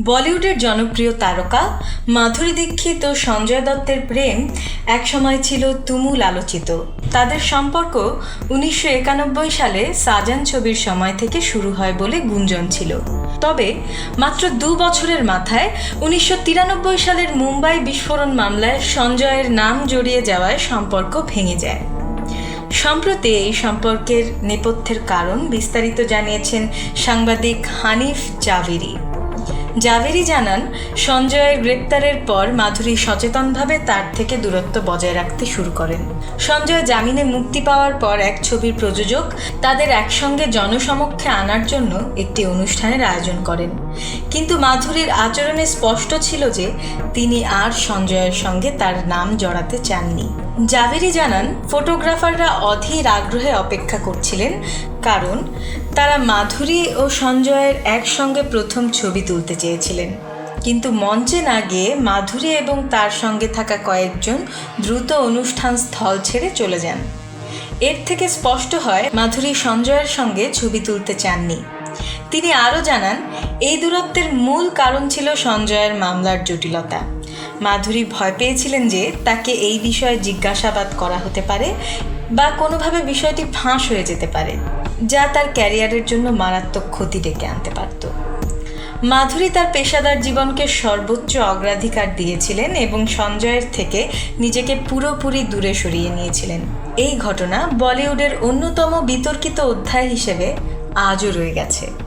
বলিউডের জনপ্রিয় তারকা মাধুরী দীক্ষিত ও সঞ্জয় দত্তের প্রেম একসময় ছিল তুমুল আলোচিত। তাদের সম্পর্ক উনিশশো একানব্বই সালে সাজান ছবির সময় থেকে শুরু হয় বলে গুঞ্জন ছিল। তবে মাত্র দু বছরের মাথায় উনিশশো তিরানব্বই সালের মুম্বাই বিস্ফোরণ মামলায় সঞ্জয়ের নাম জড়িয়ে যাওয়ায় সম্পর্ক ভেঙে যায়। সম্প্রতি এই সম্পর্কের নেপথ্যের কারণ বিস্তারিত জানিয়েছেন সাংবাদিক হানিফ জাভেরি। জাভেরি জানান, সঞ্জয়ের গ্রেপ্তারের পর মাধুরী সচেতনভাবে তার থেকে দূরত্ব বজায় রাখতে শুরু করেন। সঞ্জয় জামিনে মুক্তি পাওয়ার পর এক ছবির প্রযোজক তাদের একসঙ্গে জনসমক্ষে আনার জন্য একটি অনুষ্ঠানের আয়োজন করেন। কিন্তু মাধুরীর আচরণে স্পষ্ট ছিল যে তিনি আর সঞ্জয়ের সঙ্গে তার নাম জড়াতে চাননি। জাভেরি জানান, ফটোগ্রাফাররা অধীর আগ্রহে অপেক্ষা করছিলেন, কারণ তারা মাধুরী ও সঞ্জয়ের একসঙ্গে প্রথম ছবি তুলতে চেয়েছিলেন। কিন্তু মঞ্চে না গিয়ে মাধুরী এবং তার সঙ্গে থাকা কয়েকজন দ্রুত অনুষ্ঠান স্থল ছেড়ে চলে যান। এর থেকে স্পষ্ট হয়, মাধুরী সঞ্জয়ের সঙ্গে ছবি তুলতে চাননি। তিনি আরও জানান, এই দূরত্বের মূল কারণ ছিল সঞ্জয়ের মামলার জটিলতা। মাধুরী ভয় পেয়েছিলেন যে তাকে এই বিষয়ে জিজ্ঞাসাবাদ করা হতে পারে বা কোনোভাবে বিষয়টি ফাঁস হয়ে যেতে পারে, যা তার ক্যারিয়ারের জন্য মারাত্মক ক্ষতি ডেকে আনতে পারত। মাধুরী তার পেশাদার জীবনকে সর্বোচ্চ অগ্রাধিকার দিয়েছিলেন এবং সঞ্জয়ের থেকে নিজেকে পুরোপুরি দূরে সরিয়ে নিয়েছিলেন। এই ঘটনা বলিউডের অন্যতম বিতর্কিত অধ্যায় হিসেবে আজও রয়ে গেছে।